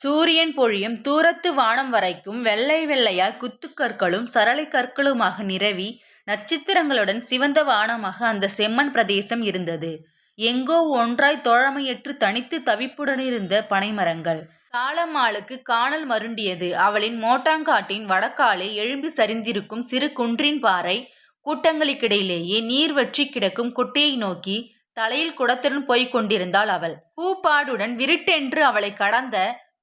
சூரியன் பொழியும் தூரத்து வானம் வரைக்கும் வெள்ளை வெள்ளையாய் குத்துக்கற்களும் சரளைக் கற்களுமாக நிரவி நட்சத்திரங்களுடன் சிவந்த வானமாக அந்த செம்மண் பிரதேசம் இருந்தது. எங்கோ ஒன்றாய் தோழமையற்று தனித்து தவிப்புடனிருந்த பனைமரங்கள். காலம்மாளுக்கு கானல் மருண்டியது. அவளின் மோட்டாங்காட்டின் வடக்காலே எழும்பி சரிந்திருக்கும் சிறு குன்றின் பாறை கூட்டங்களுக்கிடையிலேயே நீர் வற்றி கிடக்கும் குட்டையை நோக்கி தலையில் குடத்துடன் போய்க் கொண்டிருந்தாள் அவள். கூப்பாடுடன் விருட்டென்று அவளை கடந்த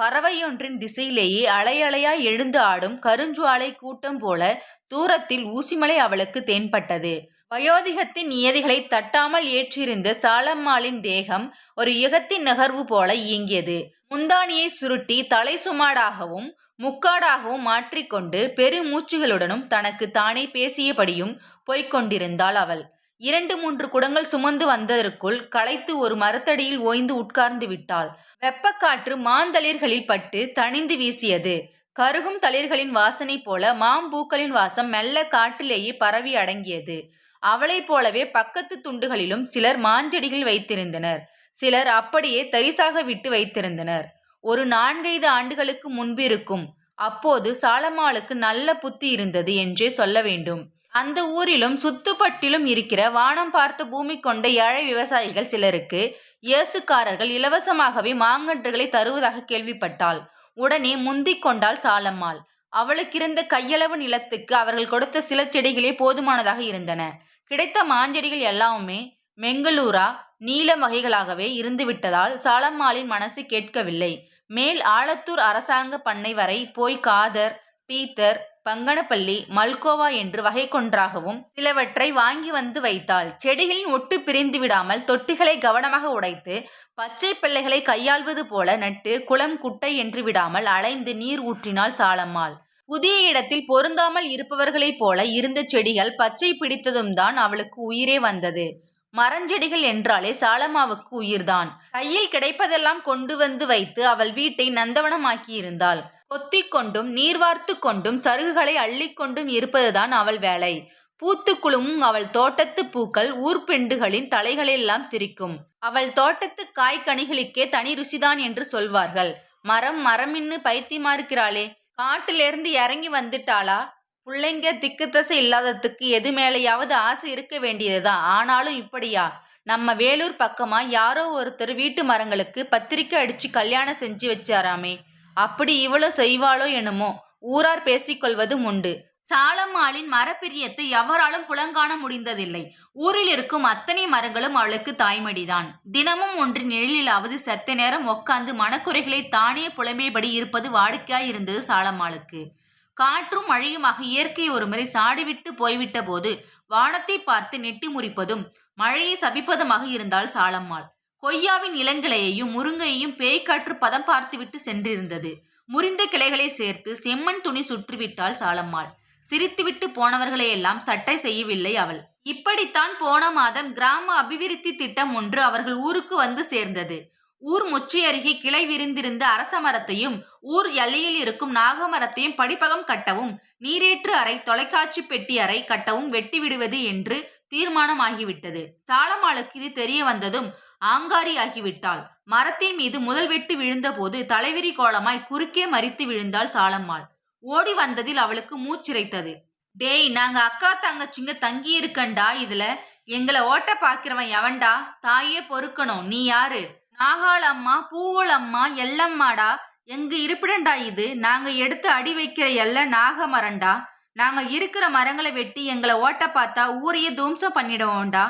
பறவையொன்றின் திசையிலேயே அலையலையாய் எழுந்து ஆடும் கருஞ்சுவாலை கூட்டம் போல தூரத்தில் ஊசிமலை அவளுக்கு தென்பட்டது. வயோதிகத்தின் நியதிகளை தட்டாமல் ஏற்றிருந்த சாலம்மாளின் தேகம் ஒரு யுகத்தின் நகர்வு போல இயங்கியது. முந்தானியை சுருட்டி தலை சுமாடாகவும் முக்காடாகவும் மாற்றிக்கொண்டு பெருமூச்சுகளுடனும் தனக்கு தனக்குத் தானே பேசியபடியும் போய்க்கொண்டிருந்தாள் அவள். இரண்டு மூன்று குடங்கள் சுமந்து வந்ததற்குள் களைத்து ஒரு மரத்தடியில் ஓய்ந்து உட்கார்ந்து விட்டாள். வெப்பக்காற்று மாந்தளிர்களில் பட்டு தணிந்து வீசியது. கருகும் தளிர்களின் வாசனை போல மாம்பூக்களின் வாசம் மெல்ல காட்டிலேயே பரவி அடங்கியது. அவளைப் போலவே பக்கத்து துண்டுகளிலும் சிலர் மாஞ்செடிகள் வைத்திருந்தனர். சிலர் அப்படியே தரிசாக விட்டு வைத்திருந்தனர். ஒரு நான்கைந்து ஆண்டுகளுக்கு முன்பிருக்கும். அப்போது சாலமாளுக்கு நல்ல புத்தி இருந்தது என்றே சொல்ல வேண்டும். அந்த ஊரிலும் சுத்துப்பட்டிலும் இருக்கிற வானம் பார்த்து பூமி கொண்ட ஏழை விவசாயிகள் சிலருக்கு ஏசுக்காரர்கள் இலவசமாகவே மாங்கன்றுகளை தருவதாக கேள்விப்பட்டாள். உடனே முந்திக் கொண்டாள் சாலம்மாள். அவளுக்கிருந்த கையளவு நிலத்துக்கு அவர்கள் கொடுத்த சில செடிகளே போதுமானதாக இருந்தன. கிடைத்த மாஞ்செடிகள் எல்லாமே மெங்களூரா நீலம் வகைகளாகவே இருந்துவிட்டதால் சாலம்மாளின் மனசு கேட்கவில்லை. மேல் ஆலத்தூர் அரசாங்கப் பண்ணை வரை போய் காதர், பீத்தர், பங்கனப்பள்ளி, மல்கோவா என்று வகைக்கொன்றாகவும் சிலவற்றை வாங்கி வந்து வைத்தாள். செடிகளின் ஒட்டு பிரிந்து விடாமல் தொட்டிகளை கவனமாக உடைத்து பச்சைப் பிள்ளைகளை கையாள்வது போல நட்டு குளம் குட்டை என்று விடாமல் அலைந்து நீர் ஊற்றினாள் சாலம்மாள். புதிய இடத்தில் பொருந்தாமல் இருப்பவர்களைப் போல இருந்த செடிகள் பச்சை பிடித்ததும் தான் அவளுக்கு உயிரே வந்தது. மரஞ்செடிகள் என்றாலே சாலம்மாவுக்கு உயிர்தான். கையில் கிடைப்பதெல்லாம் கொண்டு வந்து வைத்து அவள் வீட்டை நந்தவனமாக்கியிருந்தாள். கொத்திக் கொண்டும் நீர் கொண்டும் சருகுகளை அள்ளிக் கொண்டும் இருப்பதுதான் அவள் வேலை. பூத்துக் அவள் தோட்டத்துப் பூக்கள் ஊர்பெண்டுகளின் தலைகளெல்லாம் சிரிக்கும். அவள் தோட்டத்துக் காய் கனிகளுக்கே தனி ருசிதான் என்று சொல்வார்கள். மரம் மரமின்னு பைத்தியமாயிருக்கிறாளே. காட்டிலிருந்து இறங்கி வந்துட்டாளா? புள்ளைங்க திக்குதசை இல்லாததுக்கு எது மேலேயாவது ஆசை இருக்க வேண்டியதுதான். ஆனாலும் இப்படியா? நம்ம வேலூர் பக்கமா யாரோ ஒருத்தர் வீட்டு மரங்களுக்கு பத்திரிக்கை அடிச்சு கல்யாணம் செஞ்சு வச்சாராமே. அப்படி இவளோ செய்வாளோ என்னமோ. ஊரார் பேசிக்கொள்வதும் உண்டு. சாலம்மாளின் மரப்பிரியத்தை எவராலும் புலங்காண முடிந்ததில்லை. ஊரில் இருக்கும் அத்தனை மரங்களும் அவளுக்கு தாய்மடிதான். தினமும் ஒன்று நிழலிலாவது செத்த நேரம் உக்காந்து மனக்குறைகளை தானே புலம்பியபடி இருப்பது வாடிக்கையாயிருந்தது சாலம்மாளுக்கு. காற்றும் மழையுமாக இயற்கை ஒருமுறை சாடிவிட்டுப் போய்விட்டபோது வானத்தைப் பார்த்து நெட்டி முறிப்பதும் மழையை சபிப்பதுமாக இருந்தாள் சாலம்மாள். கொய்யாவின் இளங்கிளையையும் முருங்கையையும் பேய்க்காற்று பதம் பார்த்துவிட்டு சென்றிருந்தது. முறிந்த கிளைகளை சேர்த்து செம்மண் துணி சுற்றிவிட்டாள் சாலம்மாள். சிரித்துவிட்டு போனவர்களையெல்லாம் சட்டை செய்யவில்லை அவள். இப்படித்தான் போன மாதம் கிராம அபிவிருத்தி திட்டம் ஒன்று அவர்கள் ஊருக்கு வந்து சேர்ந்தது. ஊர் முச்சி அருகே கிளை விரிந்திருந்த அரச மரத்தையும் ஊர் எல்லையில் இருக்கும் நாகமரத்தையும் படிப்பகம் கட்டவும் நீரேற்று அறை தொலைக்காட்சி பெட்டி அறை கட்டவும் வெட்டிவிடுவது என்று தீர்மானமாகிவிட்டது. சாலமாளுக்கு இது தெரிய வந்ததும் ஆங்காரி ஆகிவிட்டாள் மரத்தின் மீது முதல் வெட்டு விழுந்தபோது தலைவிரி கோலமாய் குறுக்கே மரித்து விழுந்தாள் சாலம்மாள். ஓடி வந்ததில் அவளுக்கு மூச்சிரைத்தது. டேய் நாங்க அக்கா தங்கச்சிங்க தங்கியிருக்கண்டா இதுல எங்களை ஓட்ட பாக்கிறவன் எவன்டா? தாயே பொறுக்கணும் நீ யாரு? நாகாளம்மா பூவளம்மா எல்லம்மாடா எங்க இருப்பிடண்டா இது. நாங்க எடுத்து அடி வைக்கிற எல்ல நாகமரண்டா. நாங்க இருக்கிற மரங்களை வெட்டி எங்களை ஓட்ட பார்த்தா ஊரையே துவம்சம் பண்ணிடுவோம்டா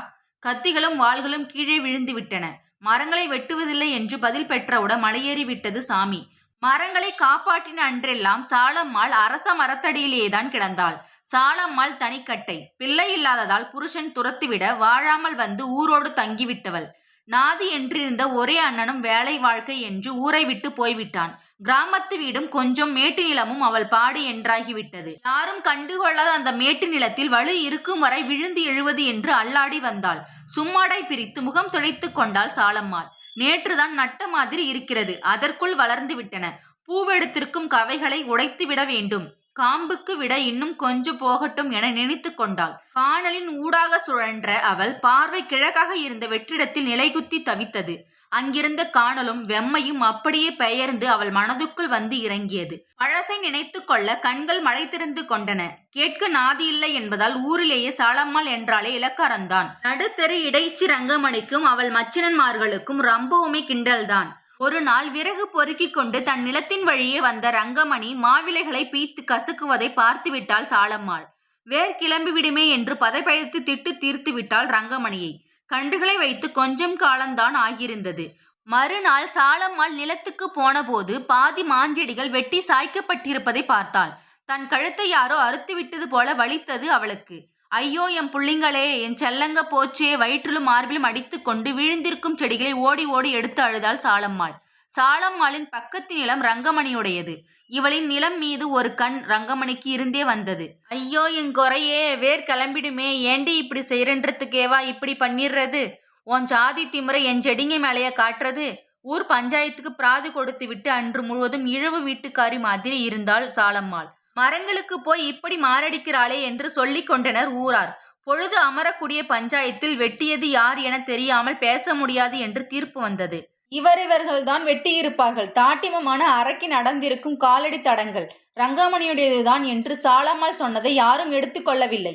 கத்திகளும் வாள்களும் கீழே விழுந்துவிட்டன. மரங்களை வெட்டுவதில்லை என்று பதில் பெற்றவுடன் மலையேறிவிட்டது சாமி. மரங்களை காப்பாற்றின அன்றெல்லாம் சாலம்மாள் அரச மரத்தடியிலேதான் கிடந்தாள். சாலம்மாள் தனிக்கட்டை. பிள்ளை இல்லாததால் புருஷன் துரத்திவிட வாழாமல் வந்து ஊரோடு தங்கிவிட்டவள். நாதி என்றிருந்த ஒரே அண்ணனும் வேலை வாழ்க்கை என்று ஊரை விட்டு போய்விட்டான். கிராமத்து வீடும் கொஞ்சம் மேட்டு நிலமும் அவள் பாடு என்றாகிவிட்டது. யாரும் கண்டுகொள்ளாத அந்த மேட்டு நிலத்தில் வலு இருக்கும் வரை விழுந்து எழுவது என்று அல்லாடி வந்தாள். சும்மாடை பிரித்து முகம் துடைத்து கொண்டாள் சாலம்மாள். நேற்றுதான் நட்ட மாதிரி இருக்கிறது. அதற்குள் வளர்ந்துவிட்டன. பூவெடுத்திருக்கும் கவைகளை உடைத்துவிட வேண்டும். காம்புக்கு விட இன்னும் கொஞ்சம் போகட்டும் என நினைத்து கொண்டாள். கானலின் ஊடாகச் சுழன்ற அவள் பார்வை கிழக்காக இருந்த வெற்றிடத்தில் நிலைகுத்தி தவித்தது. அங்கிருந்த காணலும் வெம்மையும் அப்படியே பெயர்ந்து அவள் மனதுக்குள் வந்து இறங்கியது பழசை நினைத்து கொள்ள கண்கள் மழை திறந்து கொண்டன கேட்க நாதி இல்லை என்பதால் ஊரிலேயே சாலம்மாள் என்றாலே இலக்காரம்தான் நடுத்தெரு இடைச்சி ரங்கமணிக்கும் அவள் மச்சினன்மார்களுக்கும் ரொம்பவுமே கிண்டல்தான் ஒரு நாள் விறகு பொறுக்கிக் கொண்டு தன் நிலத்தின் வழியே வந்த ரங்கமணி மாவிலைகளை பீத்து கசுக்குவதை பார்த்துவிட்டாள் சாலம்மாள். வேர் கிளம்பி விடுமே என்று பதைபதைத்து திட்டு தீர்த்து விட்டாள் ரங்கமணியை. கன்றுகளை வைத்து கொஞ்சம் காலம்தான் ஆகியிருந்தது. மறுநாள் சாலம்மாள் நிலத்துக்கு போனபோது பாதி மாஞ்செடிகள் வெட்டி சாய்க்கப்பட்டிருப்பதை பார்த்தாள். தன் கழுத்தை யாரோ அறுத்து விட்டது போல வலித்தது அவளுக்கு. ஐயோ என் புள்ளிங்களே என் செல்லங்க போச்சே வயிற்றிலும் மார்பிலும் அடித்துக்கொண்டு விழுந்திருக்கும் செடிகளை ஓடி ஓடி எடுத்து அழுதாள் சாலம்மாள். சாலம்மாளின் பக்கத்து நிலம் ரங்கமணியுடையது. இவளின் நிலம் மீது ஒரு கண் ரங்கமணிக்கு இருந்தே வந்தது. ஐயோ என் குறையே வேர் கிளம்பிடுமே ஏண்டி இப்படி செய்யறன்றதுக்கேவா இப்படி பண்ணிடுறது உன் ஜாதி திமுறை என் செடிங்க மேலைய காட்டுறது? ஊர் பஞ்சாயத்துக்கு பிராது கொடுத்து விட்டு அன்று முழுவதும் இழவு வீட்டுக்காரி மாதிரி இருந்தாள் சாலம்மாள். மரங்களுக்கு போய் இப்படி மாரடிக்கிறாளே என்று சொல்லிக் கொண்டனர் ஊரார். பொழுது அமரக்கூடிய பஞ்சாயத்தில் வெட்டியது யார் என தெரியாமல் பேச முடியாது என்று தீர்ப்பு வந்தது. இவர் இவர்கள்தான் வெட்டியிருப்பார்கள். தாட்டிமமான அரக்கி நடந்திருக்கும் காலடி தடங்கள். ரங்கமணியுடையதுதான் என்று சாலம்மாள் சொன்னதை யாரும் எடுத்துக்கொள்ளவில்லை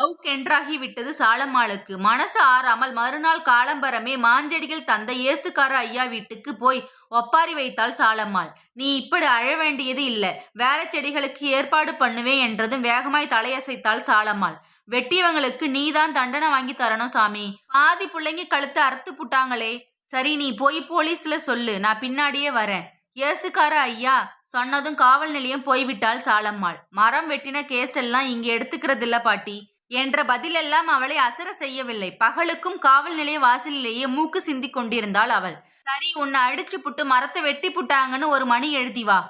அவுக்கென்றாகி விட்டது சாலம்மாளுக்கு. மனசு ஆறாமல் மறுநாள் காலம்பரமே மாஞ்செடிகள் தந்த இயேசுக்கார ஐயா வீட்டுக்கு போய் ஒப்பாரி வைத்தாள் சாலம்மாள். நீ இப்படி அழ வேண்டியது இல்லை. வேற செடிகளுக்கு ஏற்பாடு பண்ணுவேன் என்றதும் வேகமாய் தலையசைத்தாள் சாலம்மாள். வெட்டியவங்களுக்கு நீதான் தண்டனை வாங்கி தரணும் சாமி. பாதி பிள்ளைங்க கழுத்தை அறுத்து புட்டாங்களே. சரி நீ போய் போலீஸ்ல சொல்லு. நான் பின்னாடியே வரேன். இயேசுக்கார ஐயா சொன்னதும் காவல் நிலையம் போய்விட்டாள் சாலம்மாள். மரம் வெட்டின கேஸ் எல்லாம் இங்க எடுத்துக்கிறதில்ல பாட்டி. என்ற பதிலெல்லாம் அவளை அசர செய்யவில்லை. பகலுக்கும் காவல் நிலைய வாசலிலேயே மூக்கு சிந்திக் கொண்டிருந்தாள் அவள். சரி உன்னை அடிச்சு புட்டு மரத்தை வெட்டி புட்டாங்கன்னு ஒரு மணி எழுதி வா.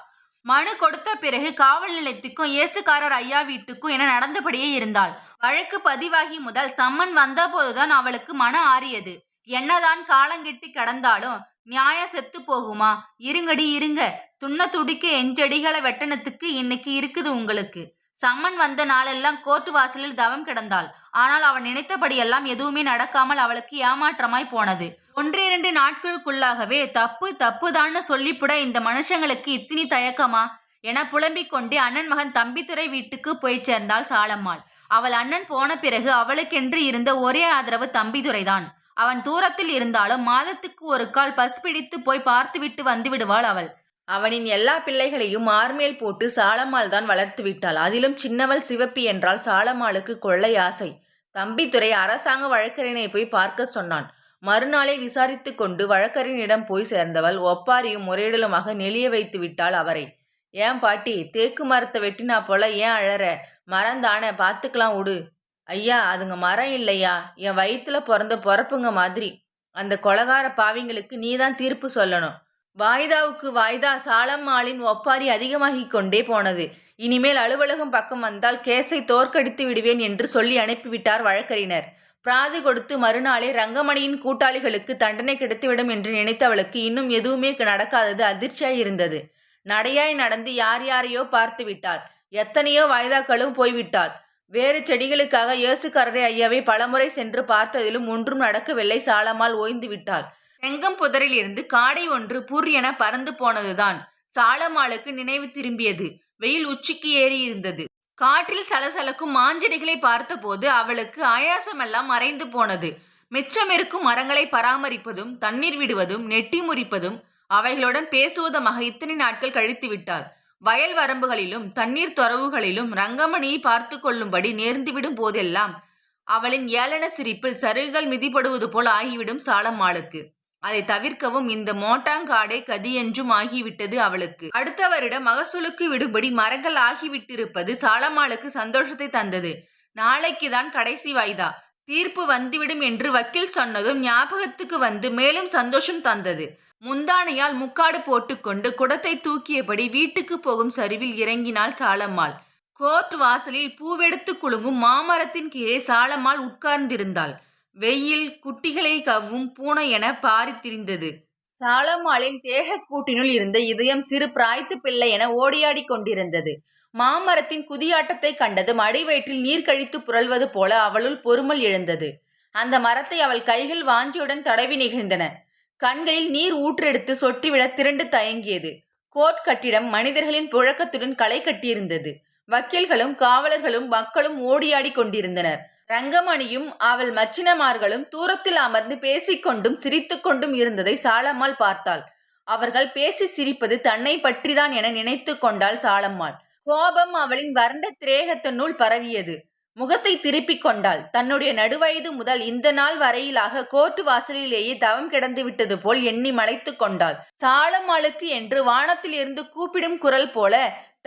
மனு கொடுத்த பிறகு காவல் நிலையத்துக்கும் இயேசுக்காரர் ஐயா வீட்டுக்கும் என நடந்தபடியே இருந்தாள். வழக்கு பதிவாகி முதல் சம்மன் வந்தபோதுதான் அவளுக்கு மன ஆறியது. என்னதான் காலங்கெட்டி கடந்தாலும் நியாயம் செத்து போகுமா? இருங்கடி இருங்க. துண்ண துடிக்க எஞ்செடிகளை வெட்டணத்துக்கு இன்னைக்கு இருக்குது உங்களுக்கு. சம்மன் வந்த நாளெல்லாம் கோர்ட்டு வாசலில் தவம் கிடந்தாள். ஆனால் அவன் நினைத்தபடியெல்லாம் எதுவுமே நடக்காமல் அவளுக்கு ஏமாற்றமாய் போனது. ஒன்றிரண்டு நாட்களுக்குள்ளாகவே தப்பு தப்புதான்னு சொல்லிப்புட இந்த மனுஷங்களுக்கு இத்தினி தயக்கமா? என புலம்பிக் கொண்டு அண்ணன் மகன் தம்பித்துறை வீட்டுக்கு போய் சேர்ந்தாள் சாலம்மாள். அவள் அண்ணன் போன பிறகு அவளுக்கென்று இருந்த ஒரே ஆதரவு தம்பிதுரைதான். அவன் தூரத்தில் இருந்தாலும் மாதத்துக்கு ஒரு கால் பஸ் பிடித்து போய் பார்த்துவிட்டு வந்து விடுவாள் அவள். அவனின் எல்லா பிள்ளைகளையும் ஆர்மேல் போட்டு சாலமாள் தான் வளர்த்து விட்டாள். அதிலும் சின்னவள் சிவப்பி என்றால் சாலம்மாளுக்கு கொள்ளை ஆசை. தம்பித்துறை அரசாங்க வழக்கறிஞனை போய் பார்க்க சொன்னான். மறுநாளே விசாரித்து கொண்டு வழக்கறிஞரிடம் போய் சேர்ந்தவள் ஒப்பாரியும் முறையிடலுமாக நெளிய வைத்து விட்டாள் அவரை. ஏன் பாட்டி தேக்கு மரத்தை வெட்டினா போல ஏன் அழற? மரம் தானே பார்த்துக்கலாம் விடு ஐயா அதுங்க மரம் இல்லையா? என் வயிற்றுல பிறந்த பிறப்புங்க மாதிரி. அந்த கொலகார பாவிங்களுக்கு நீதான் தீர்ப்பு சொல்லணும். வாய்தாவுக்கு வாய்தா சாலம்மாளின் ஒப்பாரி அதிகமாகிக் கொண்டே போனது. இனிமேல் அலுவலகம் பக்கம் வந்தால் கேஸை தோற்கடித்து விடுவேன் என்று சொல்லி அனுப்பிவிட்டார் வழக்கறிஞர். பிராது கொடுத்து மறுநாளே ரங்கமணியின் கூட்டாளிகளுக்கு தண்டனை கிடைத்துவிடும் என்று நினைத்தவளுக்கு இன்னும் எதுவுமே நடக்காதது அதிர்ச்சியாய் இருந்தது நடையாய் நடந்து யார் யாரையோ பார்த்து விட்டாள். எத்தனையோ வாய்தாக்களும் போய்விட்டாள். வேறு செடிகளுக்காக இயேசுக்காரரை ஐயாவை பலமுறை சென்று பார்த்ததிலும் ஒன்றும் நடக்கவில்லை சாலம்மாள் ஓய்ந்து விட்டாள். செங்கம் புதரில் இருந்து காடை ஒன்று புர் என பறந்து போனதுதான். சாலமாளுக்கு நினைவு திரும்பியது. வெயில் உச்சிக்கு ஏறி இருந்தது காற்றில் சலசலக்கும் மாஞ்செடிகளை பார்த்தபோது அவளுக்கு ஆயாசமெல்லாம் மறைந்து போனது. மிச்சமிருக்கும் மரங்களை பராமரிப்பதும் தண்ணீர் விடுவதும் நெட்டி முறிப்பதும் அவைகளுடன் பேசுவதமாக இத்தனை நாட்கள் கழித்து விட்டாள். வயல் வரம்புகளிலும் தண்ணீர் தொரவுகளிலும் ரங்கமணியை பார்த்து கொள்ளும்படி நேர்ந்துவிடும் போதெல்லாம் அவளின் ஏளன சிரிப்பில் சருகுகள் மிதிப்படுவது போல் ஆகிவிடும் சாலம்மாளுக்கு. அதை தவிர்க்கவும் இந்த மோட்டாங்காடே கதி என்றும் ஆகிவிட்டது அவளுக்கு. அடுத்த வருடம் மகசூலுக்கு விடுபடி மரங்கள் ஆகிவிட்டிருப்பது சாலம்மாளுக்கு சந்தோஷத்தை தந்தது. நாளைக்கு தான் கடைசி வாய்தா. தீர்ப்பு வந்துவிடும் என்று வக்கீல் சொன்னதும் ஞாபகத்துக்கு வந்து மேலும் சந்தோஷம் தந்தது. முந்தானையால் முக்காடு போட்டுக்கொண்டு குடத்தை தூக்கியபடி வீட்டுக்கு போகும் சரிவில் இறங்கினாள் சாலம்மாள். கோர்ட் வாசலில் பூவெடுத்து குலுங்கும் மாமரத்தின் கீழே சாலம்மாள் உட்கார்ந்திருந்தாள். வெயில் குட்டிகளை கவ்வும் பூனை என பாரித் திரிந்தது. சாலம்மாளின் தேகக்கூட்டினுள் இருந்த இதயம் சிறு பிராய்த்து பிள்ளை என ஓடியாடி கொண்டிருந்தது. மாமரத்தின் குதியாட்டத்தை கண்டதும் அடிவயிற்றில் நீர் கழித்து புரள்வது போல அவளுள் பொறுமல் எழுந்தது. அந்த மரத்தை அவள் கைகள் வாஞ்சியுடன் தடவி நிகழ்ந்தன. கண்களில் நீர் ஊற்றெடுத்து சொட்டிவிட திரண்டு தயங்கியது. கோர்ட் கட்டிடம் மனிதர்களின் புழக்கத்துடன் களை கட்டியிருந்தது. வக்கீல்களும் காவலர்களும் மக்களும் ஓடியாடி கொண்டிருந்தனர். ரங்கமணியும் அவள் மச்சினமார்களும் தூரத்தில் அமர்ந்து பேசிக்கொண்டும் சிரித்துக்கொண்டும் இருந்ததை சாலம்மாள் பார்த்தாள். அவர்கள் பேசி சிரிப்பது தன்னை பற்றிதான் என நினைத்து கொண்டாள் சாலம்மாள். கோபம் அவளின் வறண்ட திரேகத்தினுள் பரவியது. முகத்தை திருப்பிக் கொண்டாள். தன்னுடைய நடுவயது முதல் இந்த நாள் வரையிலாக கோர்ட்டு வாசலிலேயே தவம் கிடந்து விட்டது போல் எண்ணி மலைத்து கொண்டாள். சாலம்மாளுக்கு என்று வானத்தில் இருந்து கூப்பிடும் குரல் போல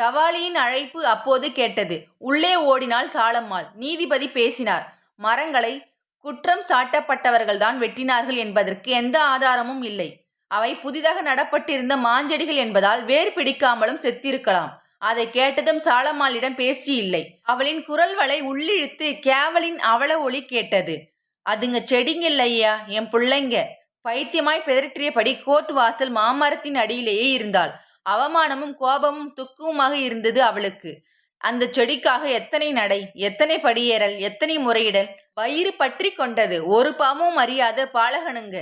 டவாலியின் அழைப்பு அப்போது கேட்டது. உள்ளே ஓடினாள் சாலம்மாள். நீதிபதி பேசினார். மரங்களை குற்றம் சாட்டப்பட்டவர்கள்தான் வெட்டினார்கள் என்பதற்கு எந்த ஆதாரமும் இல்லை. அவை புதிதாக நடப்பட்டிருந்த மாஞ்செடிகள் என்பதால் வேர் பிடிக்காமலும் செத்திருக்கலாம். அதை கேட்டதும் சாலம்மாளிடம் பேசி இல்லை. அவளின் குரல் வலை உள்ளிழுத்து கேவலின் அவள ஒளி கேட்டது. அதுங்க செடிங்க இல்லையா என் பிள்ளைங்க. பைத்தியமாய் பிதற்றியபடி கோர்ட் வாசல் மாமரத்தின் அடியிலேயே இருந்தாள். அவமானமும் கோபமும் துக்கமுமாக இருந்தது அவளுக்கு. அந்த செடிக்காக எத்தனை நடை எத்தனை படியேறல் எத்தனை முறையிடல் வயிறு பற்றி கொண்டது. ஒரு பாமும் அறியாத பாலகனுங்க.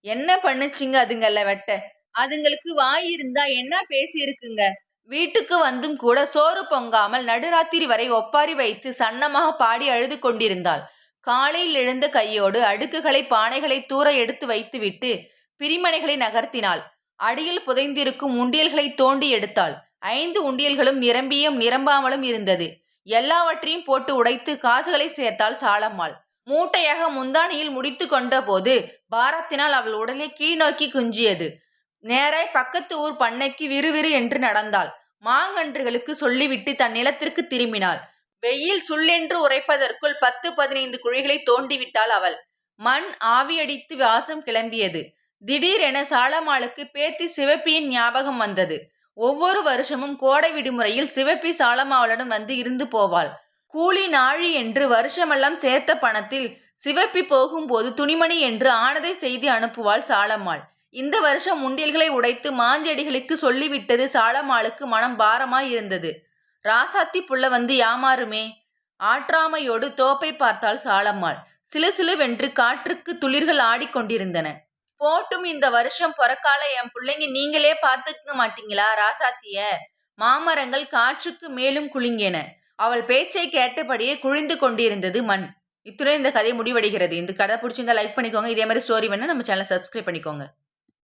என்ன பண்ணுச்சிங்க அதுங்கல்ல வெட்ட? அதுங்களுக்கு வாய் இருந்தா என்ன பேசியிருக்குங்க? வீட்டுக்கு வந்தும் கூட சோறு பொங்காமல் நடுராத்திரி வரை ஒப்பாரி வைத்து சன்னமாக பாடி அழுது கொண்டிருந்தாள். காலையில் எழுந்த கையோடு அடுக்குகளை பானைகளை தூர எடுத்து வைத்துவிட்டு பிரிமனைகளை நகர்த்தினாள். அடியில் புதைந்திருக்கும் உண்டியல்களை தோண்டி எடுத்தாள். ஐந்து உண்டியல்களும் நிரம்பியும் நிரம்பாமலும் இருந்தது. எல்லாவற்றையும் போட்டு உடைத்து காசுகளை சேர்த்தாள் சாலம்மாள். மூட்டையாக முந்தானியில் முடித்து கொண்ட போது பாரத்தினால் அவள் உடலை கீழ்நோக்கி குஞ்சியது. நேராய் பக்கத்து ஊர் பண்ணைக்கு விறுவிறு என்று நடந்தாள். மாங்கன்றுகளுக்கு சொல்லிவிட்டு தன் நிலத்திற்கு திரும்பினாள். வெயில் சுள்ளென்று உரைப்பதற்குள் பத்து பதினைந்து குழிகளை தோண்டிவிட்டாள் அவள். மண் ஆவியடித்து வாசம் கிளம்பியது. திடீரென சாலமாளுக்கு பேத்தி சிவப்பியின் ஞாபகம் வந்தது. ஒவ்வொரு வருஷமும் கோடை விடுமுறையில் சிவப்பி சாலமாவளிடம் வந்து இருந்து போவாள். கூலி நாழி என்று வருஷமெல்லாம் சேர்த்த பணத்தில் சிவப்பி போகும்போது துணிமணி என்று ஆனதை செய்தி அனுப்புவாள் சாலம்மாள் இந்த வருஷம் உண்டியல்களை உடைத்து மாஞ்செடிகளுக்கு சொல்லிவிட்டது சாலம்மாளுக்கு மனம் பாரமாய் இருந்தது. ராசாத்தி புள்ள வந்து யாமாறுமே? ஆற்றாமையோடு தோப்பை பார்த்தாள் சாலம்மாள் சிலு சிலுவென்று காற்றுக்கு துளிர்கள் ஆடிக்கொண்டிருந்தன. போட்டும் இந்த வருஷம் பிறக்கால என் பிள்ளைங்க நீங்களே பார்த்துக்க மாட்டீங்களா ராசாத்திய? மாமரங்கள் காற்றுக்கு மேலும் குலுங்கின. அவள் பேச்சை கேட்டபடியே குழிந்து கொண்டிருந்தது மண். இத்துடன் இந்த கதை முடிவடைகிறது. இந்த கதை பிடிச்சிருந்தா லைக் பண்ணிக்கோங்க. இதே மாதிரி ஸ்டோரி வேணா நம்ம சேனலை சப்ஸ்கிரைப் பண்ணிக்கோங்க.